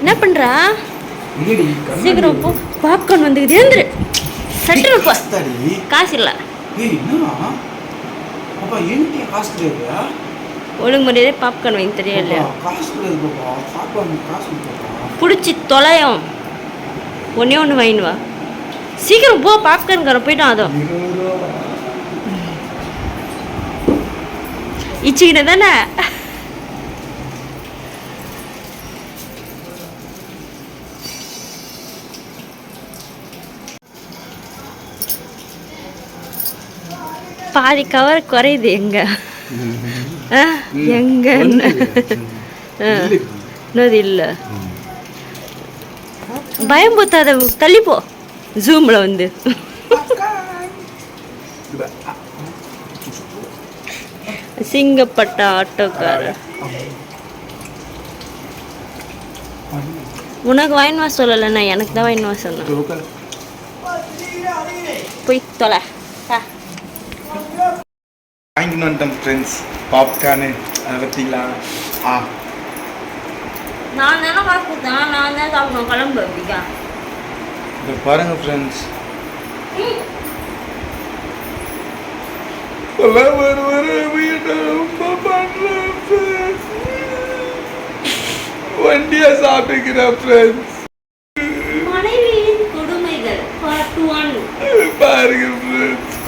என்ன பண்ணுறா சீக்கிரம் போ. பாப்கார்ன் வந்துக்குது எழுந்துரு போ. காசுதாடி. காசு இல்லை. ஒழுங்கு முறையே பாப்கார்ன் வாங்கி தெரியல பிடிச்சி தொலையும். ஒன்றே ஒன்று வாங்கின்னு வா. சீக்கிரம் போ பாப்கார்ன்காரன் போயிட்டான் அதோ. இச்சிக்கிட்ட தானே? பாதி கவர் குறையுது எங்க. ஆ, எங்க? ஆ. என்னது இல்லை? பயம்புத்தாத தள்ளி போ. ஜூமில் வந்து. சிங்கப்பட்ட ஆட்டோக்காரர். உனக்கு வாங்கின்னு வா சொல்லலை நான் எனக்கு தான் வாங்கின்னு வா சொன்னேன் போய் தொலை. வாங்கின்னு வந்துட்டோம் ஃப்ரெண்ட்ஸ் பாப்கார்னு அதை பார்த்தீங்களா ஆ. நான் நான் தான் சாப்பிடுவோம் கிளம்பு பாருங்க ஃப்ரெண்ட்ஸ் ஒரு ஒரு வண்டியா சாப்பிட்டுக்கிறேன் ஃப்ரெண்ட்ஸ் பாருங்க ஃப்ரெண்ட்ஸ்